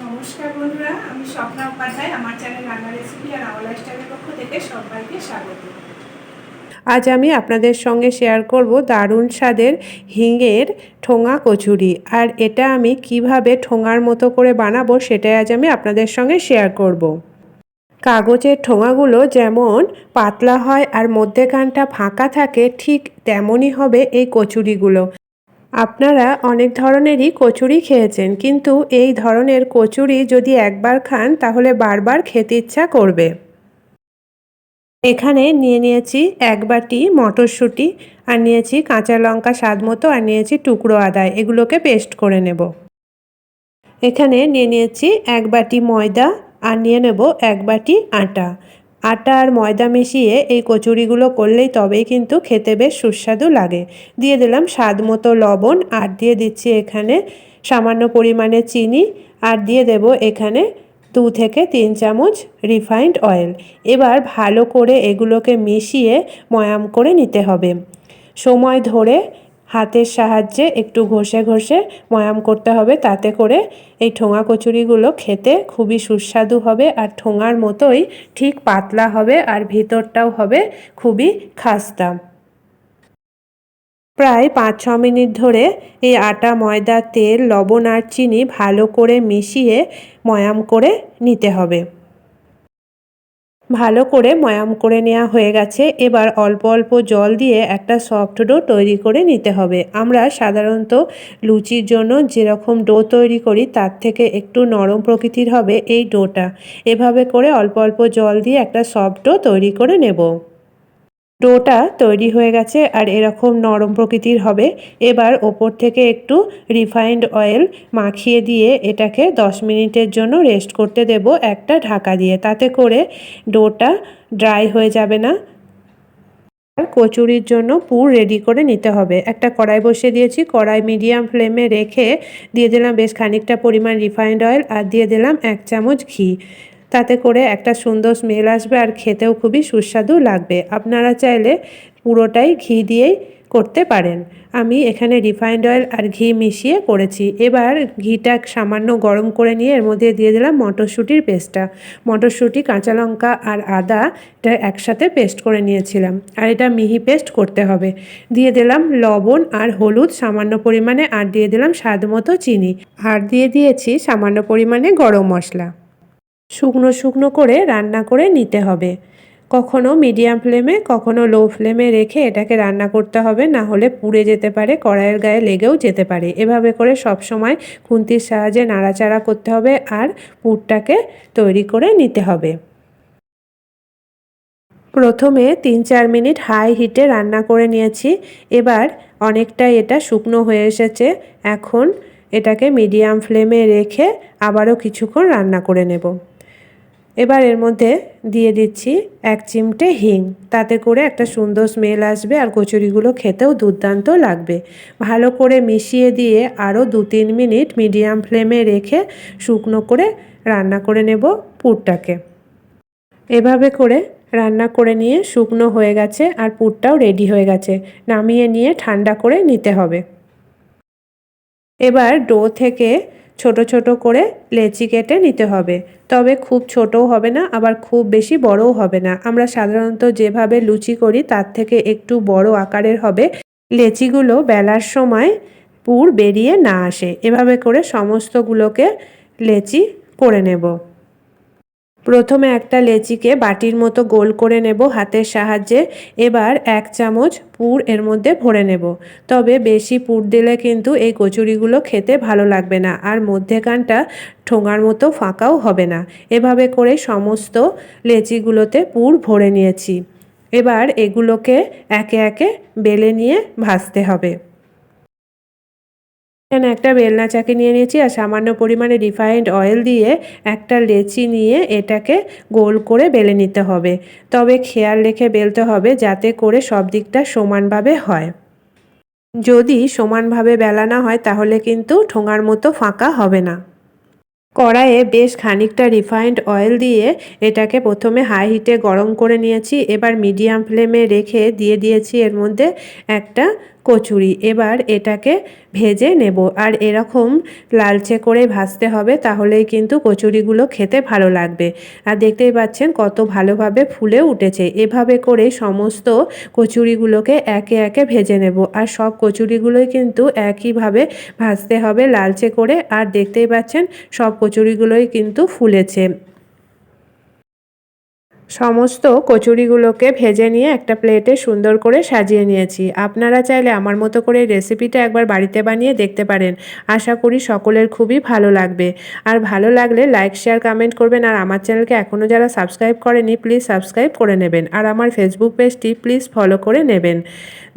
নমস্কার বন্ধুরা, আমি স্বপ্না উপাধ্যায়, আমার চ্যানেল রান্না রেসিপি আর আমার লাইফস্টাইলের পক্ষ থেকে সবাইকে স্বাগত আজ আমি আপনাদের সঙ্গে শেয়ার করব দারুণ স্বাদের হিঙের ঠোঙা কচুরি, আর এটা আমি কীভাবে ঠোঙার মতো করে বানাবো সেটাই আজ আমি আপনাদের সঙ্গে শেয়ার করব। কাগজের ঠোঙাগুলো যেমন পাতলা হয় আর মধ্যেখানটা ফাঁকা থাকে, ঠিক তেমনই হবে এই কচুরিগুলো আপনারা অনেক ধরনেরই কচুরি খেয়েছেন, কিন্তু এই ধরনের কচুরি যদি একবার খান, তাহলে বারবার খেতে ইচ্ছা করবে। এখানে নিয়ে নিয়েছি এক বাটি মটরশুঁটি, আর নিয়েছি কাঁচা লঙ্কা স্বাদ মতো, আর নিয়েছি টুকরো আদা। এগুলোকে পেস্ট করে নেব। এখানে নিয়ে নিয়েছি এক বাটি ময়দা, আর নিয়ে নেব এক বাটি আটা। আটা আর ময়দা মিশিয়ে এই কচুরিগুলো করলেই তবেই কিন্তু খেতে বেশ সুস্বাদু লাগে। দিয়ে দিলাম স্বাদ মতো লবণ, আর দিয়ে দিচ্ছি এখানে সামান্য পরিমাণে চিনি, আর দিয়ে দেব এখানে দু থেকে তিন চামচ রিফাইন্ড অয়েল। এবার ভালো করে এগুলোকে মিশিয়ে ময়াম করে নিতে হবে। সময় ধরে হাতের সাহায্যে একটু ঘষে ঘষে ময়াম করতে হবে। তাতে করে এই ঠোঙা কচুরিগুলো খেতে খুবই সুস্বাদু হবে আর ঠোঙার মতোই ঠিক পাতলা হবে আর ভিতরটাও হবে খুবই খাস্তা। প্রায় পাঁচ ছ মিনিট ধরে এই আটা, ময়দা, তেল, লবণ আর চিনি ভালো করে মিশিয়ে ময়াম করে নিতে হবে। ভালো করে ময়াম করে নেওয়া হয়ে গেছে। এবার অল্প অল্প জল দিয়ে একটা সফট ডো তৈরি করে নিতে হবে। আমরা সাধারণত লুচির জন্য যেরকম ডো তৈরি করি, তার থেকে একটু নরম প্রকৃতির হবে এই ডোটা এভাবে করে অল্প অল্প জল দিয়ে একটা সফট ডো তৈরি করে নেব। ডোটা তৈরি হয়ে গেছে আর এরকম নরম প্রকৃতির হবে। এবার ওপর থেকে একটু রিফাইন্ড অয়েল মাখিয়ে দিয়ে এটাকে 10 মিনিটের জন্য রেস্ট করতে দেব একটা ঢাকা দিয়ে। তাতে করে ডোটা ড্রাই হয়ে যাবে না। আর কচুরির জন্য পুর রেডি করে নিতে হবে। একটা কড়াই বসিয়ে দিয়েছি। কড়াই মিডিয়াম ফ্লেমে রেখে দিয়ে দিলাম বেশ খানিকটা পরিমাণ রিফাইন্ড অয়েল আর দিয়ে দিলাম এক চামচ ঘি। তাতে করে একটা সুন্দর স্মেল আসবে আর খেতেও খুবই সুস্বাদু লাগবে। আপনারা চাইলে পুরোটাই ঘি দিয়েই করতে পারেন। আমি এখানে রিফাইন্ড অয়েল আর ঘি মিশিয়ে করেছি। এবার ঘিটা সামান্য গরম করে নিয়ে এর মধ্যে দিয়ে দিলাম মটরশুঁটির পেস্টটা মটরশুঁটি, কাঁচা লঙ্কা আর আদা এটা একসাথে পেস্ট করে নিয়েছিলাম। আর এটা মিহি পেস্ট করতে হবে। দিয়ে দিলাম লবণ আর হলুদ সামান্য পরিমাণে আর দিয়ে দিলাম স্বাদ মতো চিনি। আর দিয়ে দিয়েছি সামান্য পরিমাণে গরম মশলা। শুকনো শুকনো করে রান্না করে নিতে হবে। কখনো মিডিয়াম ফ্লেমে, কখনো লো ফ্লেমে রেখে এটাকে রান্না করতে হবে, না হলে পুড়ে যেতে পারে, কড়াইয়ের গায়ে লেগেও যেতে পারে। এভাবে করে সব সময় খুন্তির সাহায্যে নাড়াচাড়া করতে হবে আর পুরটাকে তৈরি করে নিতে হবে। প্রথমে তিন চার মিনিট হাই হিটে রান্না করে নিয়েছি। এবার অনেকটা এটা শুকনো হয়ে এসেছে। এখন এটাকে মিডিয়াম ফ্লেমে রেখে আবারও কিছুক্ষণ রান্না করে নেব। এবার এর মধ্যে দিয়ে দিচ্ছি এক চিমটে হিং। তাতে করে একটা সুন্দর স্মেল আসবে আর কচুরিগুলো খেতেও দুর্দান্ত লাগবে। ভালো করে মিশিয়ে দিয়ে আরও দু তিন মিনিট মিডিয়াম ফ্লেমে রেখে শুকনো করে রান্না করে নেব পুরটাকে। এভাবে করে রান্না করে নিয়ে শুকনো হয়ে গেছে আর পুরটাও রেডি হয়ে গেছে। নামিয়ে নিয়ে ঠান্ডা করে নিতে হবে। এবার ডো থেকে ছোট ছোট করে লেচি কেটে নিতে হবে। তবে খুব ছোটও হবে না, আবার খুব বেশি বড়ও হবে না। আমরা সাধারণত যেভাবে লুচি করি, তার থেকে একটু বড় আকারের হবে। লেচিগুলো বেলার সময় পুর বেরিয়ে না আসে। এভাবে করে সমস্তগুলোকে লেচি করে নেব। প্রথমে একটা লেচিকে বাটির মতো গোল করে নেব হাতের সাহায্যে, এবার এক চামচ পুর এর মধ্যে ভরে নেব। তবে বেশি পুর দিলে কিন্তু এই কচুরিগুলো খেতে ভালো লাগবে না আর মধ্যেখানটা ঠোঙার মতো ফাঁকাও হবে না। এভাবে করে সমস্ত লেচিগুলোতে পুর ভরে নিয়েছি। এবার এগুলোকে একে একে বেলে নিয়ে ভাজতে হবে। এখানে একটা বেলনা চাকি নিয়ে নিয়েছি আর সামান্য পরিমাণে রিফাইন্ড অয়েল দিয়ে একটা লেচি নিয়ে এটাকে গোল করে বেলে নিতে হবে। তবে খেয়াল রেখে বেলতে হবে যাতে করে সব দিকটা সমানভাবে হয়। যদি সমানভাবে বেলা না হয় তাহলে কিন্তু ঠোঙার মতো ফাঁকা হবে না। কড়াইয়ে বেশ খানিকটা রিফাইন্ড অয়েল দিয়ে এটাকে প্রথমে হাই হিটে গরম করে নিয়েছি। এবার মিডিয়াম ফ্লেমে রেখে দিয়ে দিয়েছি এর মধ্যে একটা কচুরি, এবার এটাকে ভেজে নেব। আর এরকম লালচে করে ভাজতে হবে, তাহলেই কিন্তু কচুরিগুলো খেতে ভালো লাগবে। আর দেখতেই পাচ্ছেন কত ভালোভাবে ফুলে উঠেছে। এভাবে করে সমস্ত কচুরিগুলোকে একে একে ভেজে নেব। আর সব কচুরিগুলোই কিন্তু একইভাবে ভাজতে হবে লালচে করে। আর দেখতেই পাচ্ছেন সব কচুরিগুলোই কিন্তু ফুলেছে। সমস্ত কচুরিগুলোকে ভেজে নিয়ে একটা প্লেটে সুন্দর করে সাজিয়ে নিয়েছি। আপনারা চাইলে আমার মতো করে রেসিপিটা একবার বাড়িতে বানিয়ে দেখতে পারেন। আশা করি সকলের খুবই ভালো লাগবে। আর ভালো লাগলে লাইক, শেয়ার, কমেন্ট করবেন। আর আমার চ্যানেলকে এখনও যারা সাবস্ক্রাইব করেনি, প্লিজ সাবস্ক্রাইব করে নেবেন। আর আমার ফেসবুক পেজটি প্লিজ ফলো করে নেবেন।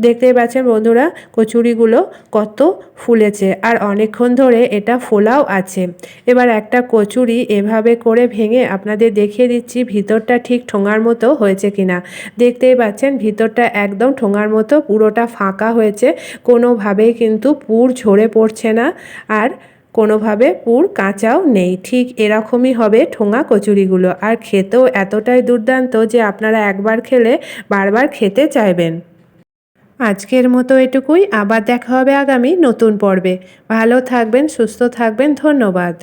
দেখতেই পাচ্ছেন বন্ধুরা, কচুরিগুলো কত ফুলেছে। আর অনেকক্ষণ ধরে এটা ফোলাও আছে। এবার একটা কচুরি এভাবে করে ভেঙে আপনাদের দেখিয়ে দিচ্ছি। ভিতরটা ঠিক ঠোঙার মতো হয়েছে কিনা। দেখতেই পাচ্ছেন, ভিতরটা একদম ঠোঙার মতো, পুরোটা ফাঁকা হয়েছে। কোনোভাবেই কিন্তু পুর ঝরে পড়ছে না আর কোনোভাবে পুর কাঁচাও নেই। ঠিক এরকমই হবে ঠোঙা কচুরিগুলো। আর খেতেও এতটাই দুর্দান্ত যে আপনারা একবার খেলে বারবার খেতে চাইবেন। আজকের মতো এটুকুই। আবার দেখা হবে আগামী নতুন পর্বে। ভালো থাকবেন, সুস্থ থাকবেন। ধন্যবাদ।